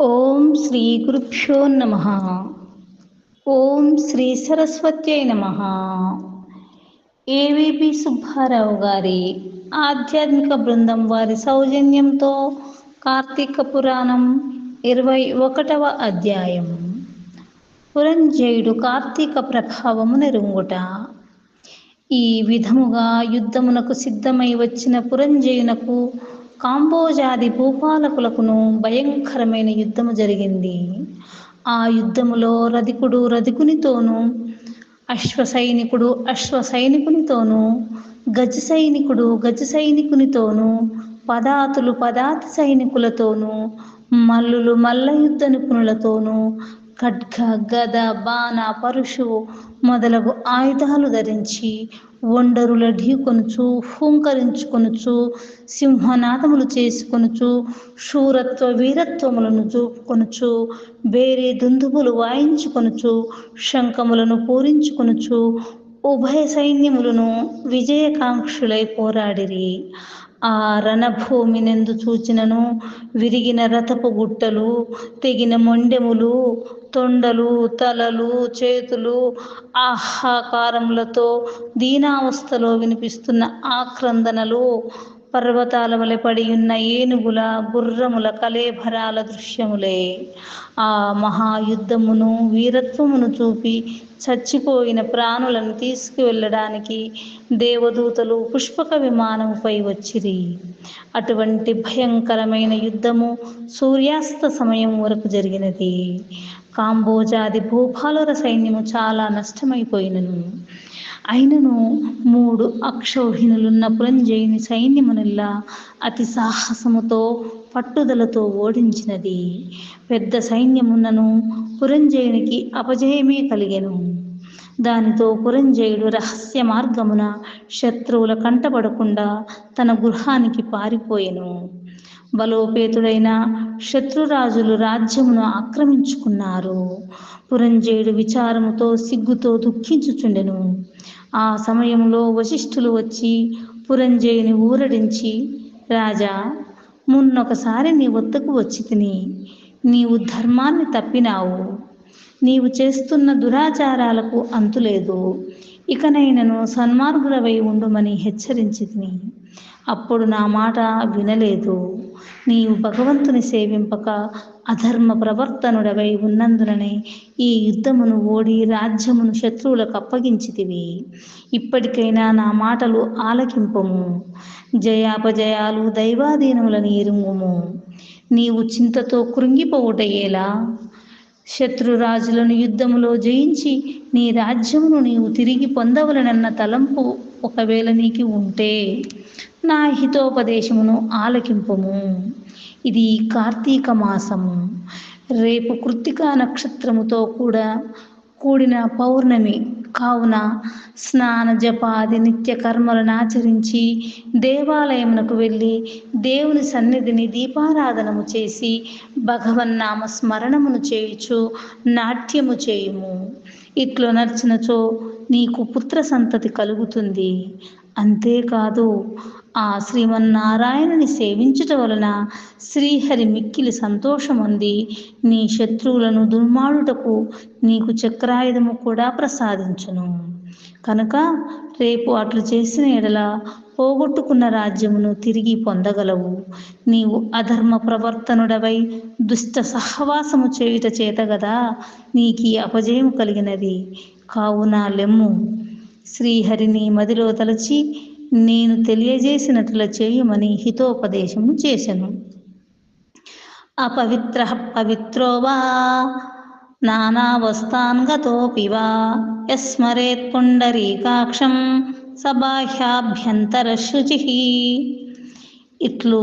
ఓం శ్రీ గురుభ్యో నమ. ఓం శ్రీ సరస్వత్యై నమ. ఏవిపి సుబ్బారావు గారి ఆధ్యాత్మిక బృందం వారి సౌజన్యంతో కార్తీక పురాణం ఇరవై ఒకటవ అధ్యాయం. పురంజయుడు కార్తీక ప్రభావము నెరుంగుట. ఈ విధముగా యుద్ధమునకు సిద్ధమై వచ్చిన పురంజయునకు కాంబోజాది భూపాలకులకును భయంకరమైన యుద్ధము జరిగింది. ఆ యుద్ధములో రధికుడు రధికునితోనూ అశ్వ సైనికుడు అశ్వ సైనికునితోనూ గజ సైనికుడు గజ సైనికునితోనూ పదాతులు పదాతి సైనికులతోనూ మల్లులు మల్ల యుద్ధ నిపుణులతోనూ ఖడ్గ గద బాణ పరుషు మొదలగు ఆయుధాలు ధరించి ఒండరుల ఢీకొనుచు హూంకరించుకొనుచు సింహనాదములు చేసుకొనుచు శూరత్వ వీరత్వములను చూపుకొనుచు వేరే దుందుబులు వాయించుకొనుచు శంఖములను పూరించుకొనుచు ఉభయ సైన్యములను విజయకాంక్షులై పోరాడిరి. ఆ రణభూమినెందు చూచినను విరిగిన రథపు గుట్టలు తెగిన మొండెములు తొండలు తలలు చేతులు ఆహాకారములతో దీనావస్థలో వినిపిస్తున్న ఆక్రందనలు పర్వతాల వలె పడి ఉన్న ఏనుగుల గుర్రముల కలేభరాల దృశ్యములే. ఆ మహాయుద్ధమును వీరత్వమును చూపి చచ్చిపోయిన ప్రాణులను తీసుకువెళ్ళడానికి దేవదూతలు పుష్పక విమానముపై వచ్చిరి. అటువంటి భయంకరమైన యుద్ధము సూర్యాస్త సమయం వరకు జరిగినది. కాంబోజాది భూపాలుర సైన్యము చాలా నష్టమైపోయినను. అయినను మూడు అక్షౌహిణులున్న పురంజయుని సైన్యమునల్లా అతి సాహసముతో పట్టుదలతో ఓడించినది. పెద్ద సైన్యమున్నను పురంజయునికి అపజయమే కలిగెను. దానితో పురంజయుడు రహస్య మార్గమున శత్రువుల కంటపడకుండా తన గృహానికి పారిపోయెను. బలోపేతుడైన శత్రురాజులు రాజ్యమును ఆక్రమించుకున్నారు. పురంజేయుడు విచారముతో సిగ్గుతో దుఃఖించుచుండెను. ఆ సమయంలో వశిష్ఠులు వచ్చి పురంజయుని ఊరడించి రాజా మున్నొకసారి నీ వద్దకు వచ్చి తిని నీవు ధర్మాన్ని తప్పినావు. నీవు చేస్తున్న దురాచారాలకు అంతులేదు ఇకనైనను సన్మార్గులవై ఉండుమని హెచ్చరించి తిని అప్పుడు నా మాట వినలేదు. నీవు భగవంతుని సేవింపక అధర్మ ప్రవర్తనుడవై ఉన్నందుననే ఈ యుద్ధమును ఓడి రాజ్యమును శత్రువులకు అప్పగించితివి. ఇప్పటికైనా నా మాటలు ఆలకింపము. జయాపజయాలు దైవాధీనములని ఎరుంగుము నీవు చింతతో కృంగిపోవుటయ్యేలా శత్రురాజులను యుద్ధములో జయించి నీ రాజ్యమును నీవు తిరిగి పొందవలనన్న తలంపు ఒకవేళ నీకు ఉంటే నా హితోపదేశమును ఆలకింపము. ఇది కార్తీక మాసము. రేపు కృత్తికా నక్షత్రముతో కూడా కూడిన పౌర్ణమి. కావున స్నాన జపాది నిత్య కర్మలను ఆచరించి దేవాలయమునకు వెళ్ళి దేవుని సన్నిధిని దీపారాధనము చేసి భగవన్నామ స్మరణమును చేయుచు నాట్యము చేయుము. ఇట్లు నర్చినచో నీకు పుత్ర సంతతి కలుగుతుంది. అంతేకాదు ఆ శ్రీమన్నారాయణుని సేవించుట వలన శ్రీహరి మిక్కిలి సంతోషముంది. నీ శత్రువులను దుర్మాడుటకు నీకు చక్రాయుధము కూడా ప్రసాదించును. కనుక రేపు అట్లు చేసిన ఎడల పోగొట్టుకున్న రాజ్యమును తిరిగి పొందగలవు. నీవు అధర్మ ప్రవర్తనుడవై దుష్ట సహవాసము చేయుట చేత గదా నీకు అపజయం కలిగినది. కావున లెమ్ము. శ్రీహరిని మదిలో తలచి నేను తెలియజేసినట్లు చేయమని హితోపదేశము చేశను అపవిత్ర పవిత్రో వా నానావస్థాన్గతోపి వా యస్మరేత్ పుండరీకాక్షం సబాహ్యాభ్యంతర శుచి ఇట్లు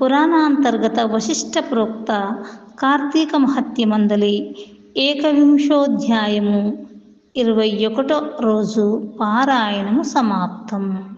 పురాణాంతర్గత వశిష్ట ప్రోక్త కార్తీక మహత్యమందలి ఏకవింశోధ్యాయము ఇరవై ఒకటో రోజు పారాయణము సమాప్తం.